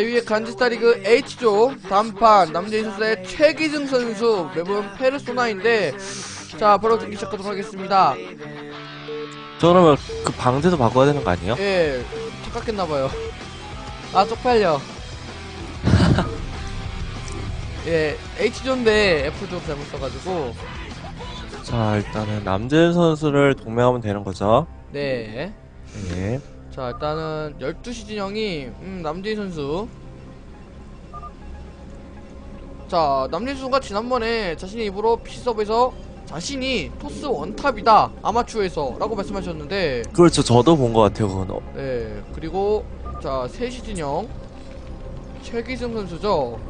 제2의 간지스타리그 H조 단판 남자인 선수의 최기승 선수 맵은 페르소나인데 자 바로 경기 시작하도록 하겠습니다 저러면 그 방제도 바꿔야 되는 거 아니에요? 예 착각했나봐요 아 쪽팔려 예 H조인데 F조 잘못 써가지고 자 일단은 남재현 선수를 동명하면 되는 거죠. 네 네. 자 일단은 12시 진영이 음, 남재희 선수 자 남재희 선수가 지난번에 자신의 입으로 PC서버에서 자신이 토스 원탑이다 아마추어에서 라고 말씀하셨는데 그렇죠. 저도 본 것 같아요. 그건. 어, 네 그리고 자 3시 진영 최기승 선수죠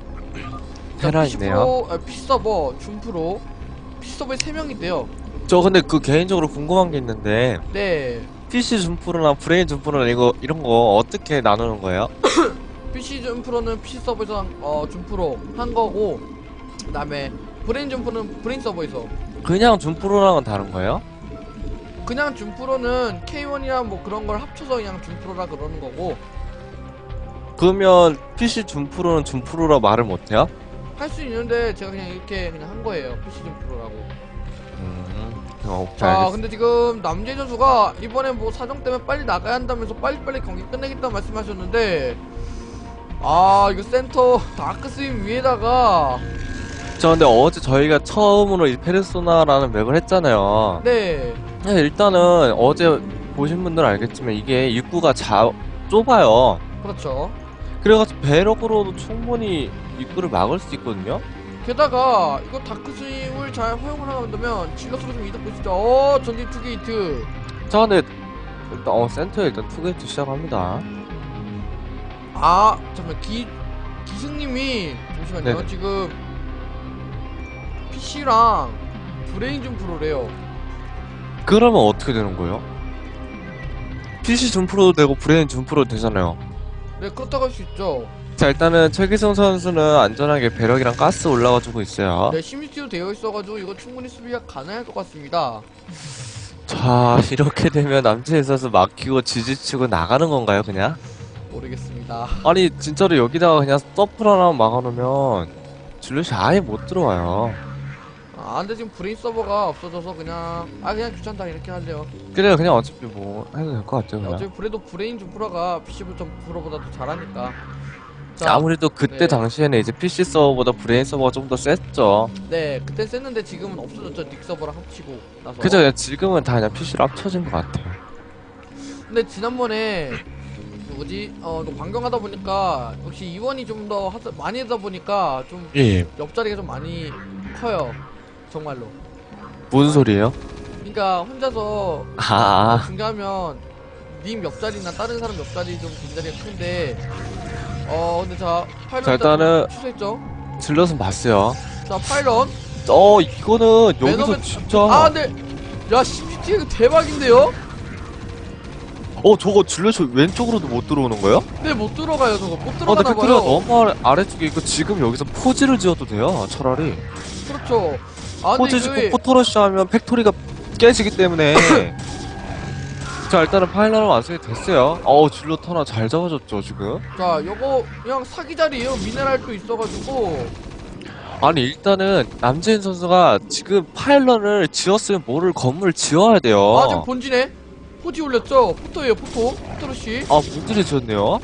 자, 테라 PC 있네요. 아, PC서버 준프로 PC서버에 3명인데요 저 근데 그 개인적으로 궁금한 게 있는데 네 PC 준프로나 브레인 준프로나 이거 이런 거 어떻게 나누는 거예요? PC 준프로는 PC 서버에서 한- 어, 준프로 한 거고 그다음에 브레인 준프는 브레인 서버에서 그냥 준프로랑은 다른 거예요? 그냥 준프로는 K1이랑 뭐 그런 걸 합쳐서 그냥 준프로라 그러는 거고 그러면 PC 준프로는 준프로라 말을 못 해요? 할 수 있는데 제가 그냥 이렇게 그냥 한 거예요 PC 준프로라고 음. 어, 오케이 자 알겠습니다. 근데 지금 남재 선수가 이번에 뭐 사정 때문에 빨리 나가야 한다면서 빨리빨리 경기 끝내겠다 말씀하셨는데 아 이거 센터 다크스윙 위에다가 저 근데 어제 저희가 처음으로 이 페르소나라는 맵을 했잖아요. 네 네, 일단은 어제 보신 분들은 알겠지만 이게 입구가 자, 좁아요. 그렇죠 그래가지고 배럭으로도 충분히 입구를 막을 수 있거든요. 게다가 이거 다크스윙을 잘 활용을 한다면 질럿으로 좀 이득 볼 수 있죠. 어 전진 투게이트. 자, 근데 일단 어 센터에 일단 투게이트 시작합니다. 아 잠깐 기 기승님이 잠시만요. 네네. 지금 PC랑 브레인 좀 프로래요. 그러면 어떻게 되는 거예요? PC 준 프로도 되고 브레인 준 프로도 되잖아요. 네 그렇다고 할 수 있죠. 자, 일단은 최기성 선수는 안전하게 배럭이랑 가스 올라가지고 있어요. 네 심리티도 되어 있어가지고 이거 충분히 수비가 가능할 것 같습니다. 자, 이렇게 되면 남자인 선수 막히고 지지치고 나가는 건가요, 그냥? 모르겠습니다. 아니, 진짜로 여기다가 그냥 서플 하나 막아놓으면 줄렛이 아예 못 들어와요. 아 근데 지금 브레인 서버가 없어져서 그냥 아 그냥 귀찮다 이렇게 할래요. 그래요, 그냥 어차피 뭐 해도 될 것 같아요, 그냥. 어차피 브레도 브레인 좀 프로가 PC 좀 프로보다 더 잘하니까. 자, 아무래도 그때 네. 당시에는 이제 PC 서버보다 브레인 서버가 좀 더 셌죠. 네, 그때 셌는데 지금은 없어졌죠. 닉 서버랑 합치고 나서. 그죠? 지금은 다 그냥 PC로 합쳐진 것 같아요. 근데 지난번에 뭐지? 어, 또 반경하다 보니까 역시 이원이 좀 더 많이 하다 보니까 좀 예. 옆자리가 좀 많이 커요. 정말로. 무슨 소리예요? 그러니까 혼자서 아, 중계하면 님 옆자리나 다른 사람 옆자리 좀 빈자리가 큰데 어 근데 자 파일럿 자, 일단은- 취소했죠. 질럿은 봤어요. 자 파일럿 어, 이거는 여기서 매너맨- 진짜. 아 근데 야 CPT 이거 대박인데요? 어, 저거 질럿이 왼쪽으로도 못 들어오는 거예요? 네못 들어가요 저거 못 어, 근데 들어가나 팩토리가 봐요. 너무 아래, 아래쪽에 이거 지금 여기서 포지를 지어도 돼요, 차라리. 그렇죠. 아 근데 포지 짓고 이게 포토러시 하면 팩토리가 깨지기 때문에. 자, 일단은 파일럿은 완성이 됐어요. 어우, 질럿 하나 잘 잡아줬죠, 지금. 자 요거 그냥 사기 자리예요. 미네랄도 있어가지고 아니 일단은 남재인 선수가 지금 파일런을 지었으면 뭐를 건물을 지어야 돼요. 아 지금 본진에 포지 올렸죠. 포토예요 포토 포토르시. 아 문들이 지었네요.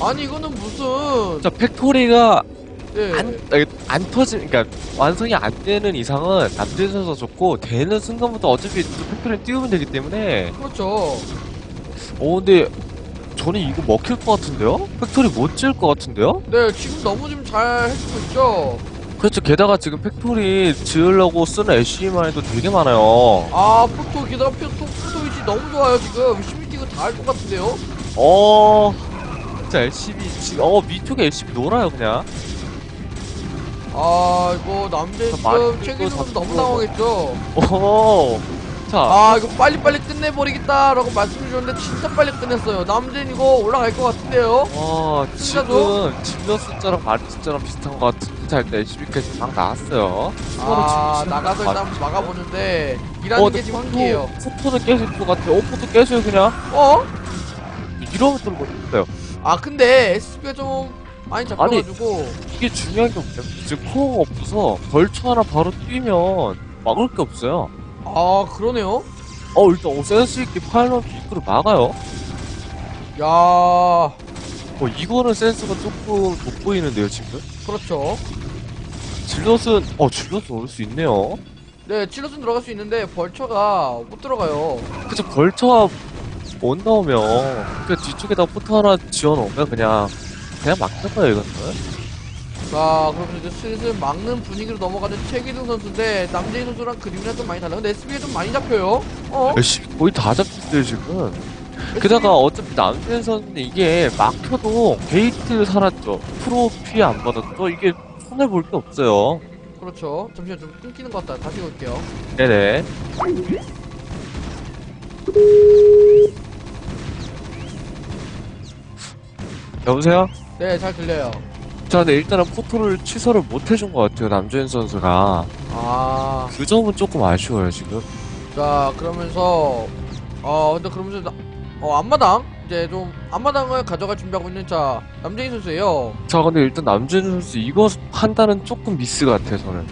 아니 이거는 무슨 자 팩토리가 예. 안, 안 터지, 그러니까 완성이 안 되는 이상은 남재인 선수가 좋고 되는 순간부터 어차피 또 팩토리 띄우면 되기 때문에. 그렇죠. 어 근데 저는 이거 먹힐 것 같은데요? 팩토리 못 지을 것 같은데요? 네 지금 너무 지금 잘 해주고 있죠. 그렇죠. 게다가 지금 팩토리 지으려고 쓰는 SC만해도 되게 많아요. 아 포토 게다가 포토 포토 위치 너무 좋아요 지금. 시미티가 다 할 것 같은데요. 어. 진짜 LCB 지금 어 위쪽에 LCB 놀아요 그냥. 아 이거 많이 지금 최기준 선수 또 너무. 당황했죠. 오. 자, 아 이거 빨리빨리 끝내버리겠다라고 말씀해주셨는데 진짜 빨리 끝냈어요. 남진 이거 올라갈 것 같은데요. 와? 지금 질러 숫자랑 마리 숫자랑 비슷한 것 같은데 자 일단 HB까지 막 나왔어요. 아 나가서 일단 막아보는데 일하는 게 지금 한계예요. 포토는 깨질 것 같아. 어, 포토 깨져요 그냥. 어? 이러면 또 못했어요. 아 근데 SCP가 좀 많이 잡혀가지고 이게 중요한 게 뭐냐면 지금 코어가 없어서 벌초 하나 바로 뛰면 막을 게 없어요. 아 그러네요 어 일단 어, 센스 있게 파일럿 입구를 막아요. 야 어 이거는 센스가 조금 돋보이는데요 지금. 그렇죠 질럿은 어 질럿은 올 수 있네요. 네 칠로슨 들어갈 수 있는데 벌처가 못 들어가요 그쵸 벌처가 못 나오면 그 뒤쪽에다 포트 하나 지어놓으면 그냥 그냥 막는 거예요 이거는. 자 그러면 이제 슬슬 막는 분위기로 넘어가는 최기동 선수인데 남재희 선수랑 그림이랑 좀 많이 달라 근데 SB가 좀 많이 잡혀요 어? 열심히 거의 다 잡혔어요 지금. 게다가 어차피 선수는 이게 막혀도 게이트 살았죠. 프로 피해 안 받았죠. 이게 손해 볼 게 없어요. 그렇죠 잠시만 좀 끊기는 것 같다 다시 볼게요 네네. 여보세요? 네 잘 들려요 자, 근데 일단은 포토를 취소를 못 해준 것 같아요, 남주현 선수가. 아 그 점은 조금 아쉬워요, 지금. 자 그러면서 어 근데 그러면서 나, 어 앞마당 이제 좀 앞마당을 가져갈 준비하고 있는 자 남재희 선수예요 자, 근데 일단 남주현 선수 이거 판단은 조금 미스 같아요, 저는.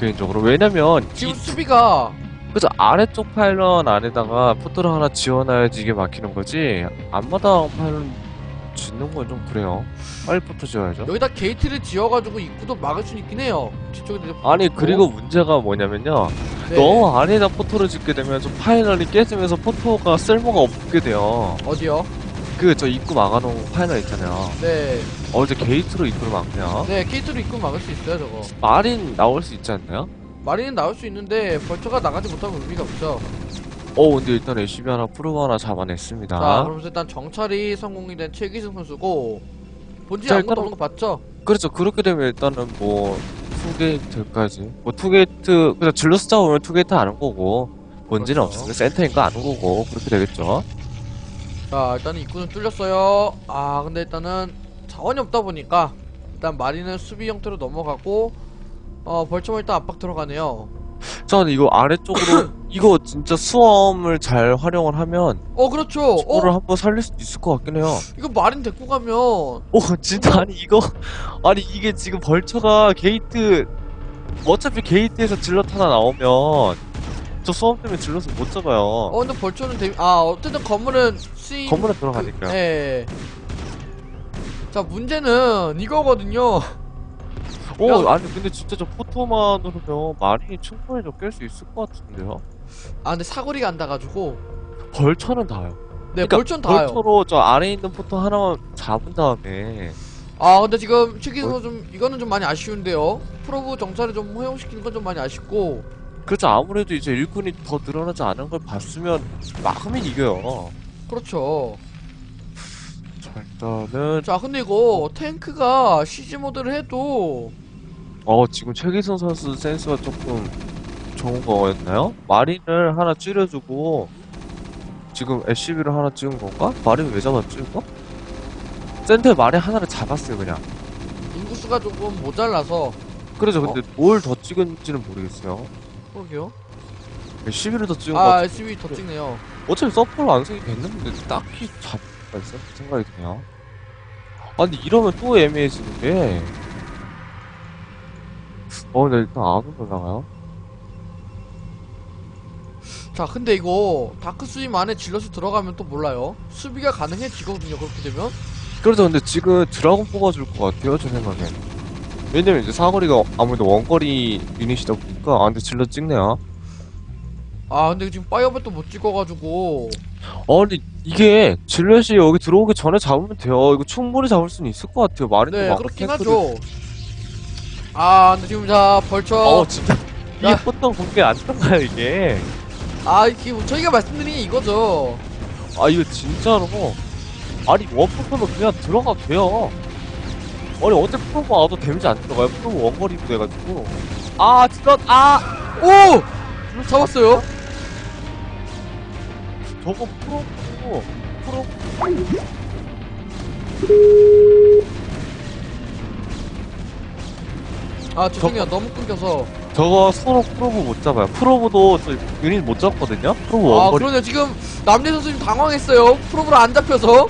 개인적으로. 왜냐면, 지금 이, 수비가 그죠, 아래쪽 파일럿 안에다가 포토를 하나 지어놔야지 이게 막히는 거지. 앞마당 파일럿 짓는 건 좀 그래요. 빨리 포토 지어야죠. 여기다 게이트를 지어가지고 입구도 막을 수 있긴 해요 뒤쪽에 이제 아니, 그리고 문제가 뭐냐면요. 네. 너무 안에다 포토를 짓게 되면 좀 파일럿이 깨지면서 포토가 쓸모가 없게 돼요. 어디요? 그 저 입구 막아놓은 파일럿 있잖아요. 네, 어제 게이트로 입구를 막냐? 네 게이트로 입구 막을 수 있어요 저거 마린 나올 수 있지 않나요? 마린은 나올 수 있는데 벌처가 나가지 못하면 의미가 없죠 어 근데 일단 LCB 하나 프로브 하나 잡아냈습니다. 자 그러면서 일단 정찰이 성공이 된 최기승 선수고 본진에 자, 아무것도 일단은- 없는 거 봤죠? 그렇죠. 그렇게 되면 일단은 뭐 투게이트까지 뭐 투게이트 그냥 질러스 잡으면 투게이트 아는 거고 본진은 그렇죠. 없으니까 센터인가 아는 거고 그렇게 되겠죠. 자 일단은 입구는 뚫렸어요 아 근데 일단은 자원이 없다 보니까 일단 마린은 수비 형태로 넘어가고 어 벌처만 일단 압박 들어가네요 자 근데 이거 아래쪽으로 이거 진짜 수험을 잘 활용을 하면 어 그렇죠 이거를 어 한번 살릴 수도 있을 것 같긴 해요. 이거 마린 데리고 가면 오 진짜 아니 이거 아니 이게 지금 벌처가 게이트 어차피 게이트에서 질럿 하나 나오면 저 수험 때문에 질럿을 못 잡아요. 어 근데 벌처는 데... 아 어쨌든 건물은 수익 건물에 들어가니까. 그, 예. 자 문제는 이거거든요. 오 야. 아니 근데 진짜 저 포토만으로면 마린이 충분히 좀깰수 있을 것 같은데요. 아 근데 사거리가 안 닿아가지고. 벌처는 닿아요. 네 그러니까 벌처는 닿아요. 벌처로 저 아래에 있는 포토 하나만 잡은 다음에 아 근데 지금 최기선 벌- 좀 이거는 좀 많이 아쉬운데요. 프로브 정찰을 좀 허용시키는 건좀 많이 아쉽고. 그렇죠 아무래도 이제 일꾼이 더 늘어나지 않은 걸 봤으면 막으면 이겨요. 그렇죠. 자 일단은 자 근데 이거 탱크가 CG 모드를 해도 어 지금 최기선 선수 센스가 조금 좋은 거였나요? 마린을 하나 찌려주고 지금 SCB를 하나 찍은 건가? 마린 왜 잡았지 이거? 센터에 마린 하나를 잡았어요 그냥 인구수가 조금 모자라서. 그래서 근데 뭘 더 찍은지는 모르겠어요 그러게요. SCB를 더 찍은 거 아 같아 SB 더 찍네요. 어차피 서플 완성이 됐는데 딱히 잡을까 있어? 생각이 드네요 아 근데 이러면 또 애매해지는 게 어, 근데 일단 안 올라가요? 자 근데 이거 다크 스임 안에 질럿이 들어가면 또 몰라요. 수비가 가능해지거든요 그렇게 되면. 그래서 근데 지금 드라곤 뽑아줄 것 같아요, 제 생각엔. 왜냐면 이제 사거리가 아무래도 원거리 유닛이다 보니까, 아, 근데 질러 찍네요. 아 근데 지금 파이어벳도 못 찍어가지고 어, 근데 이게 질럿이 여기 들어오기 전에 잡으면 돼요. 이거 충분히 잡을 수는 있을 것 같아요. 마린도 네 막 그렇긴 하죠 아 근데 지금 자 벌쳐 어, 진짜. 이게 야. 보통 공개 안 들어가요, 이게. 아 이게 뭐 저희가 말씀드린 게 이거죠 아, 이거 진짜로. 아니, 원포터는 그냥 들어가도 돼요. 아니, 어차피 프로브 와도 데미지 안 들어가요. 프로브 원거리도 돼가지고. 아, 질럿, 아! 오! 잡았어요 저거 프로브, 프로 아 죄송해요 너무 끊겨서 저거 서로 프로브 못 잡아요. 프로브도 저 유닛 못 잡거든요. 프로브 아 원거리. 그러네 지금 남재 선수 님 당황했어요 프로브를 안 잡혀서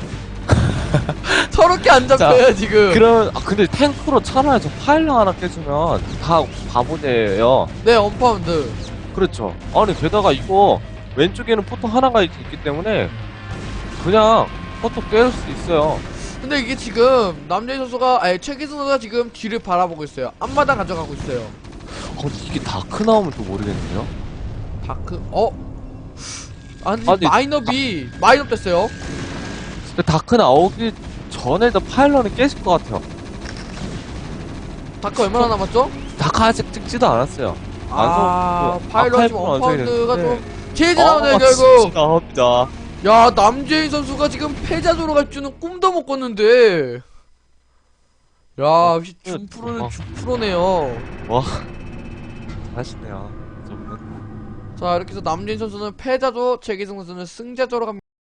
저렇게 안 잡혀요 지금 그럼 아 근데 탱크로 차라리 저 파일럿 하나 깨주면 다 바보네요. 네 언파운드 그렇죠. 아니 게다가 이거 왼쪽에는 포토 하나가 있, 기 때문에 그냥 포토 깰 수 있어요. 근데 이게 지금 남재희 선수가 아니 최기선 선수가 지금 뒤를 바라보고 있어요 앞마당 가져가고 있어요 어, 근데 이게 다크 나오면 또 모르겠네요. 다크 어? 아니, 아니, 마이너비 마이너 됐어요 근데 다크 나오기 전에도 파일럿은 깨질 것 같아요. 다크 얼마나 남았죠? 다크 아직 찍지도 않았어요. 아 완성- 그, 파일럿 아, 지금 언파운드가 완성이 좀 제재 나오네요 아, 결국 나옵니다. 야 남재인 선수가 지금 패자조로 갈 줄은 꿈도 못 꿨는데 야 역시 그, 준프로는 어. 준프로네요 하시네요. 저분은. 자 이렇게 해서 남재인 선수는 패자조 최기승 선수는 승자조로 갑니다